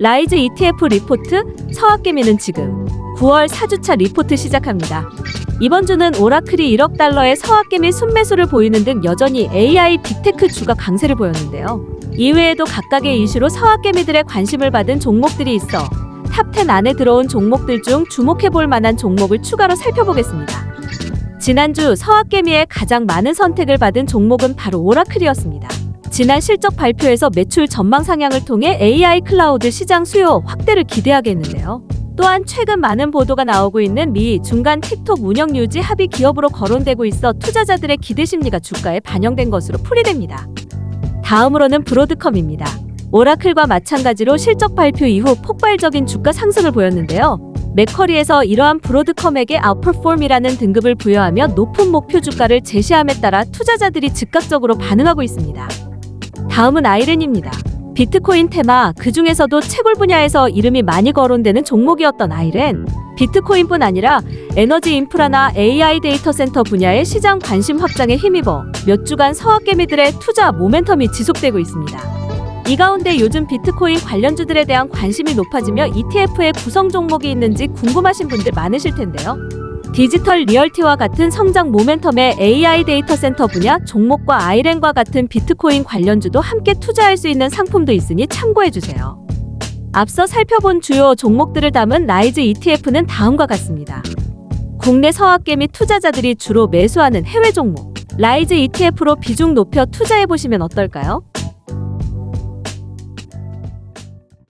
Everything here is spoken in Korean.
라이즈 ETF 리포트 서학개미는 지금 9월 4주차 리포트 시작합니다. 이번 주는 오라클이 1억 달러의 서학개미 순매수를 보이는 등 여전히 AI 빅테크 주가 강세를 보였는데요. 이외에도 각각의 이슈로 서학개미들의 관심을 받은 종목들이 있어 탑10 안에 들어온 종목들 중 주목해볼 만한 종목을 추가로 살펴보겠습니다. 지난주 서학개미의 가장 많은 선택을 받은 종목은 바로 오라클이었습니다. 지난 실적 발표에서 매출 전망 상향을 통해 AI 클라우드 시장 수요 확대를 기대하게 했는데요. 또한 최근 많은 보도가 나오고 있는 미 중간 틱톡 운영 유지 합의 기업으로 거론되고 있어 투자자들의 기대 심리가 주가에 반영된 것으로 풀이됩니다. 다음으로는 브로드컴입니다. 오라클과 마찬가지로 실적 발표 이후 폭발적인 주가 상승을 보였는데요. 맥커리에서 이러한 브로드컴에게 아웃퍼폼이라는 등급을 부여하며 높은 목표 주가를 제시함에 따라 투자자들이 즉각적으로 반응하고 있습니다. 다음은 아이렌입니다. 비트코인 테마 그 중에서도 채굴 분야에서 이름이 많이 거론되는 종목이었던 아이렌. 비트코인뿐 아니라 에너지 인프라나 AI 데이터 센터 분야의 시장 관심 확장에 힘입어 몇 주간 서학개미들의 투자 모멘텀이 지속되고 있습니다. 이 가운데 요즘 비트코인 관련주들에 대한 관심이 높아지며 ETF에 구성 종목이 있는지 궁금하신 분들 많으실 텐데요. 디지털 리얼티와 같은 성장 모멘텀의 AI 데이터 센터 분야 종목과 아이렌과 같은 비트코인 관련주도 함께 투자할 수 있는 상품도 있으니 참고해 주세요. 앞서 살펴본 주요 종목들을 담은 라이즈 ETF는 다음과 같습니다. 국내 서학개 및 투자자들이 주로 매수하는 해외 종목 라이즈 ETF로 비중 높여 투자해 보시면 어떨까요?